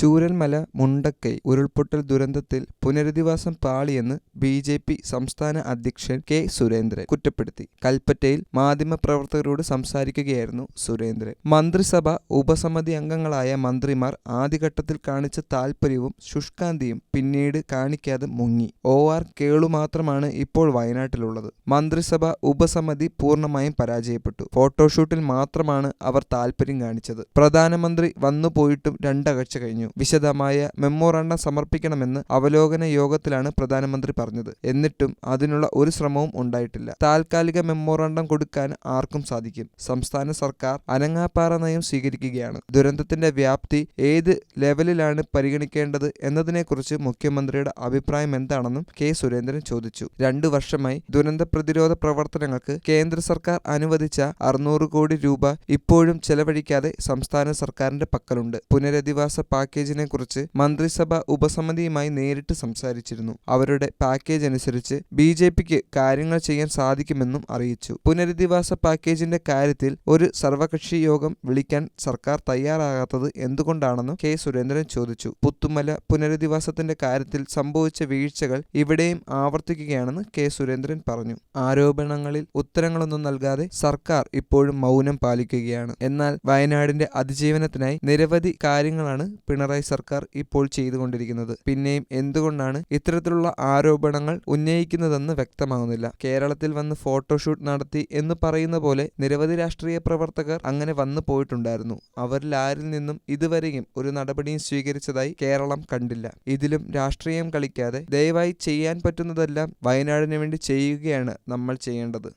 ചൂരൽമല മുണ്ടക്കൈ ഉരുൾപൊട്ടൽ ദുരന്തത്തിൽ പുനരധിവാസം പാളിയെന്ന് ബി ജെ പി സംസ്ഥാന അധ്യക്ഷൻ കെ സുരേന്ദ്രൻ കുറ്റപ്പെടുത്തി. കൽപ്പറ്റയിൽ മാധ്യമപ്രവർത്തകരോട് സംസാരിക്കുകയായിരുന്നു സുരേന്ദ്രൻ. മന്ത്രിസഭ ഉപസമിതി അംഗങ്ങളായ മന്ത്രിമാർ ആദ്യഘട്ടത്തിൽ കാണിച്ച താൽപര്യവും ശുഷ്കാന്തിയും പിന്നീട് കാണിക്കാതെ മുങ്ങി. ഒ ആർ കേളു മാത്രമാണ് ഇപ്പോൾ വയനാട്ടിലുള്ളത്. മന്ത്രിസഭ ഉപസമിതി പൂർണമായും പരാജയപ്പെട്ടു. ഫോട്ടോഷൂട്ടിൽ മാത്രമാണ് അവർ താൽപര്യം കാണിച്ചത്. പ്രധാനമന്ത്രി വന്നുപോയിട്ടും രണ്ടകഴ്ച കഴിഞ്ഞു. വിശദമായ മെമ്മോറാണ്ടം സമർപ്പിക്കണമെന്ന് അവലോകന യോഗത്തിലാണ് പ്രധാനമന്ത്രി പറഞ്ഞത്. എന്നിട്ടും അതിനുള്ള ഒരു ശ്രമവും ഉണ്ടായിട്ടില്ല. താൽക്കാലിക മെമ്മോറാണ്ടം കൊടുക്കാൻ ആർക്കും സാധിക്കും. സംസ്ഥാന സർക്കാർ അനങ്ങാപ്പാറ നയം സ്വീകരിക്കുകയാണ്. ദുരന്തത്തിന്റെ വ്യാപ്തി ഏത് ലെവലിലാണ് പരിഗണിക്കേണ്ടത് എന്നതിനെക്കുറിച്ച് മുഖ്യമന്ത്രിയുടെ അഭിപ്രായം എന്താണെന്നും കെ. സുരേന്ദ്രൻ ചോദിച്ചു. രണ്ടു വർഷമായി ദുരന്ത പ്രതിരോധ പ്രവർത്തനങ്ങൾക്ക് കേന്ദ്ര സർക്കാർ അനുവദിച്ച അറുന്നൂറ് കോടി രൂപ ഇപ്പോഴും ചെലവഴിക്കാതെ സംസ്ഥാന സർക്കാരിന്റെ പക്കലുണ്ട്. പുനരധിവാസ പാക്കേജിനെ കുറിച്ച് മന്ത്രിസഭ ഉപസമിതിയുമായി നേരിട്ട് സംസാരിച്ചിരുന്നു. അവരുടെ പാക്കേജ് അനുസരിച്ച് ബി ജെ പിക്ക് കാര്യങ്ങൾ ചെയ്യാൻ സാധിക്കുമെന്നും അറിയിച്ചു. പുനരധിവാസ പാക്കേജിന്റെ കാര്യത്തിൽ ഒരു സർവകക്ഷി യോഗം വിളിക്കാൻ സർക്കാർ തയ്യാറാകാത്തത് എന്തുകൊണ്ടാണെന്നും കെ സുരേന്ദ്രൻ ചോദിച്ചു. പുത്തുമല പുനരധിവാസത്തിന്റെ കാര്യത്തിൽ സംഭവിച്ച വീഴ്ചകൾ ഇവിടെയും ആവർത്തിക്കുകയാണെന്ന് കെ സുരേന്ദ്രൻ പറഞ്ഞു. ആരോപണങ്ങളിൽ ഉത്തരങ്ങളൊന്നും നൽകാതെ സർക്കാർ ഇപ്പോഴും മൗനം പാലിക്കുകയാണ്. എന്നാൽ വയനാടിന്റെ അതിജീവനത്തിനായി നിരവധി കാര്യങ്ങളാണ് പിണറായി സർക്കാർ ഇപ്പോൾ ചെയ്തുകൊണ്ടിരിക്കുന്നത്. പിന്നെയും എന്തുകൊണ്ടാണ് ഇത്തരത്തിലുള്ള ആരോപണങ്ങൾ ഉന്നയിക്കുന്നതെന്ന് വ്യക്തമാകുന്നില്ല. കേരളത്തിൽ വന്ന് ഫോട്ടോഷൂട്ട് നടത്തി എന്ന് പറയുന്ന പോലെ നിരവധി രാഷ്ട്രീയ പ്രവർത്തകർ അങ്ങനെ വന്നു പോയിട്ടുണ്ടായിരുന്നു. അവരിൽ ആരിൽ നിന്നും ഇതുവരെയും ഒരു നടപടിയും സ്വീകരിച്ചതായി കേരളം കണ്ടില്ല. ഇതിലും രാഷ്ട്രീയം കളിക്കാതെ ദയവായി ചെയ്യാൻ പറ്റുന്നതെല്ലാം വയനാടിന് വേണ്ടി ചെയ്യുകയാണ് നമ്മൾ ചെയ്യേണ്ടത്.